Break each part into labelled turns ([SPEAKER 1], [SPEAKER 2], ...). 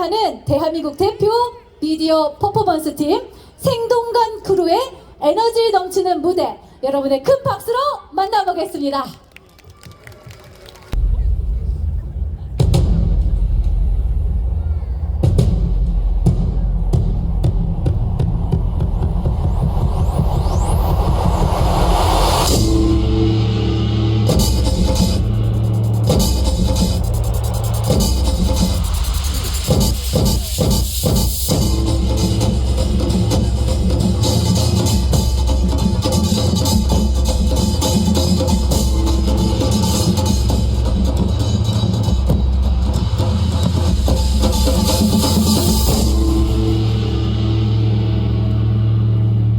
[SPEAKER 1] 함께하는 대한민국 대표 미디어 퍼포먼스 팀 생동감 크루의 에너지 넘치는 무대 여러분의 큰 박수로 만나보겠습니다.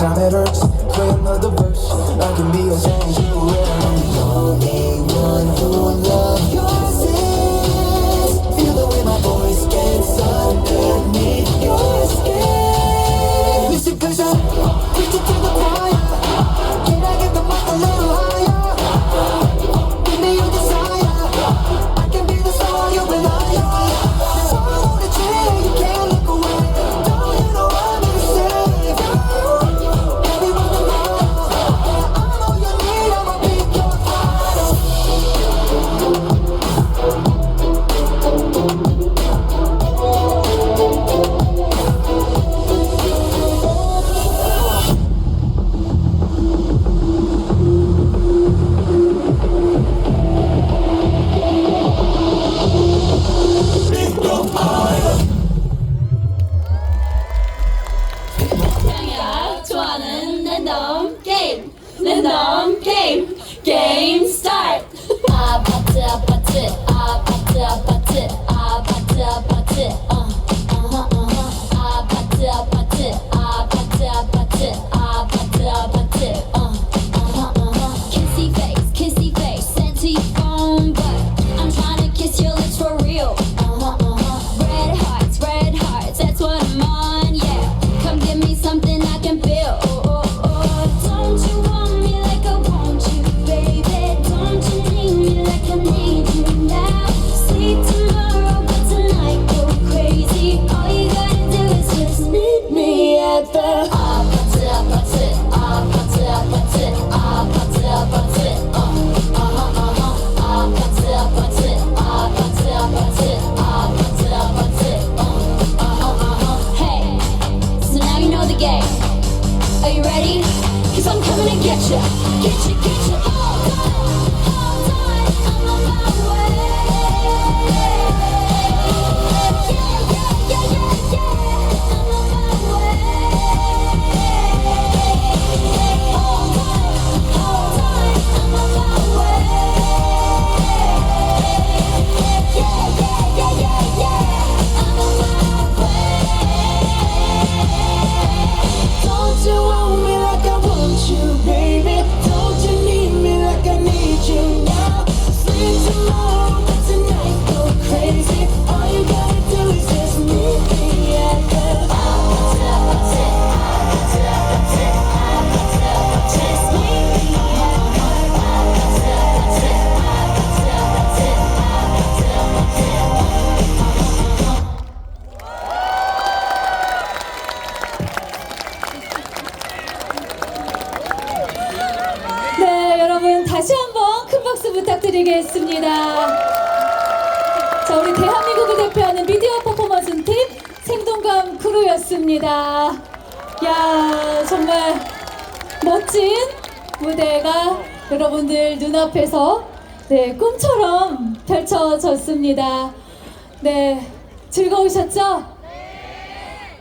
[SPEAKER 2] Anytime it hurts, play another verse. I can be your song, she can
[SPEAKER 1] 야, 정말 멋진 무대가 여러분들 눈앞에서 네, 꿈처럼 펼쳐졌습니다. 네, 즐거우셨죠?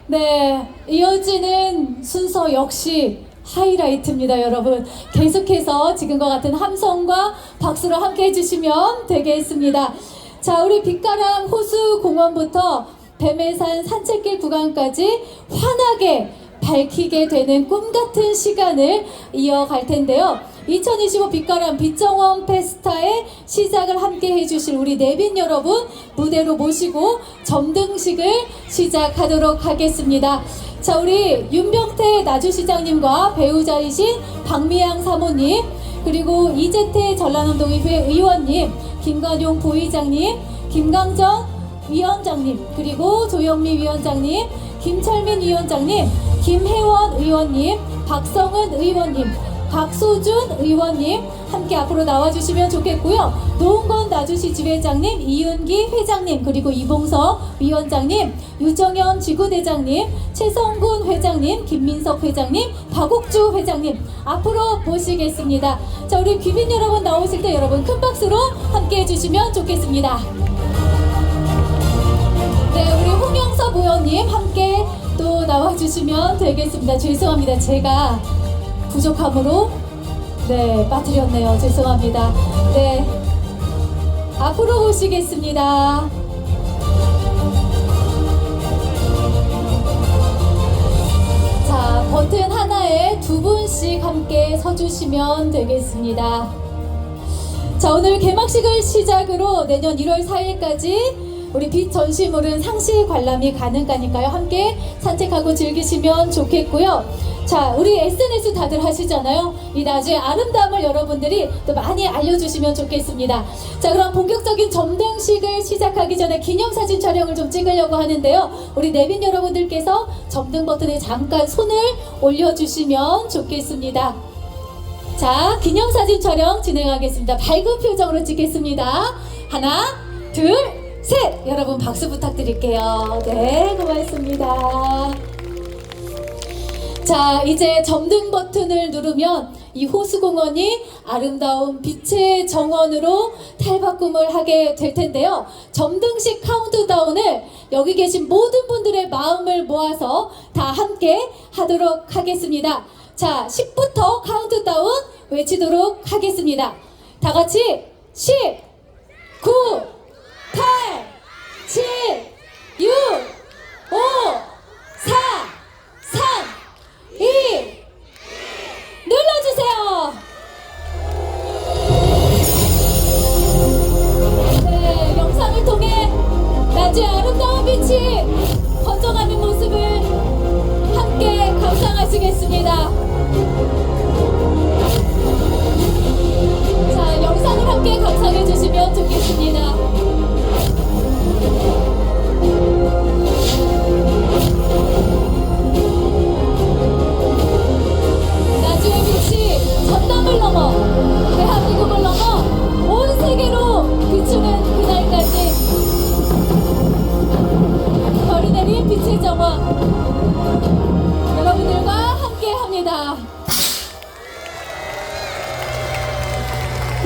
[SPEAKER 1] 네, 이어지는 순서 역시 하이라이트입니다, 여러분. 계속해서 지금과 같은 함성과 박수로 함께 해주시면 되겠습니다. 자, 우리 빛가람 호수 공원부터 뱀해산 산책길 구간까지 환하게 밝히게 되는 꿈 같은 시간을 이어갈 텐데요. 2025 빛가람 빛정원 페스타의 시작을 함께 해주실 우리 내빈 여러분 무대로 모시고 점등식을 시작하도록 하겠습니다. 자, 우리 윤병태 나주 시장님과 배우자이신 박미양 사모님, 그리고 이재태 전라남도의회 의원님, 김관용 부의장님, 김강정 위원장님, 그리고 조영미 위원장님, 김철민 위원장님, 김혜원 의원님, 박성은 의원님, 박소준 의원님 함께 앞으로 나와주시면 좋겠고요. 노은건 나주시 지회장님, 이윤기 회장님, 그리고 이봉석 위원장님, 유정현 지구대장님, 최성군 회장님, 김민석 회장님, 박옥주 회장님 앞으로 모시겠습니다. 자, 우리 귀빈 여러분 나오실 때 여러분 큰 박수로 함께 해주시면 좋겠습니다. 모형님 함께 또 나와주시면 되겠습니다. 죄송합니다. 제가 부족함으로 네 빠뜨렸네요. 죄송합니다. 네 앞으로 오시겠습니다. 자 버튼 하나에 두 분씩 함께 서주시면 되겠습니다. 자 오늘 개막식을 시작으로 내년 1월 4일까지 우리 빛 전시물은 상시 관람이 가능하니까요. 함께 산책하고 즐기시면 좋겠고요. 자, 우리 SNS 다들 하시잖아요. 이 나주의 아름다움을 여러분들이 또 많이 알려주시면 좋겠습니다. 자, 그럼 본격적인 점등식을 시작하기 전에 기념사진 촬영을 좀 찍으려고 하는데요. 우리 내빈 여러분들께서 점등 버튼에 잠깐 손을 올려주시면 좋겠습니다. 자, 기념사진 촬영 진행하겠습니다. 밝은 표정으로 찍겠습니다. 하나, 둘, 셋! 여러분 박수 부탁드릴게요. 네, 고맙습니다. 자, 이제 점등 버튼을 누르면 이 호수공원이 아름다운 빛의 정원으로 탈바꿈을 하게 될 텐데요. 점등식 카운트다운을 여기 계신 모든 분들의 마음을 모아서 다 함께 하도록 하겠습니다. 자, 10부터 카운트다운 외치도록 하겠습니다. 다 같이 10, 9, 8, 7,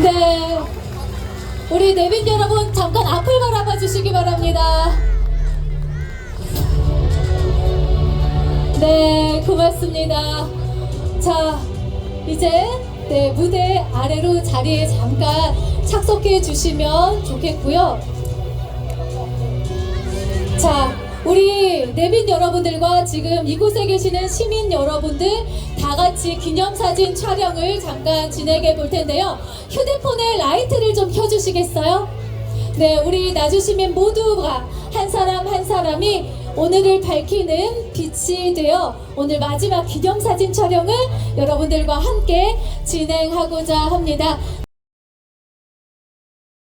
[SPEAKER 1] 네, 우리 내빈 여러분 잠깐 앞을 바라봐 주시기 바랍니다. 네, 고맙습니다. 자, 이제 네, 무대 아래로 자리에 잠깐 착석해 주시면 좋겠고요. 자, 우리 내빈 여러분들과 지금 이곳에 계시는 시민 여러분들 다 같이 기념사진 촬영을 잠깐 진행해 볼 텐데요. 휴대폰에 라이트를 좀 켜주시겠어요? 네, 우리 나주 시민 모두가 한 사람 한 사람이 오늘을 밝히는 빛이 되어 오늘 마지막 기념사진 촬영을 여러분들과 함께 진행하고자 합니다.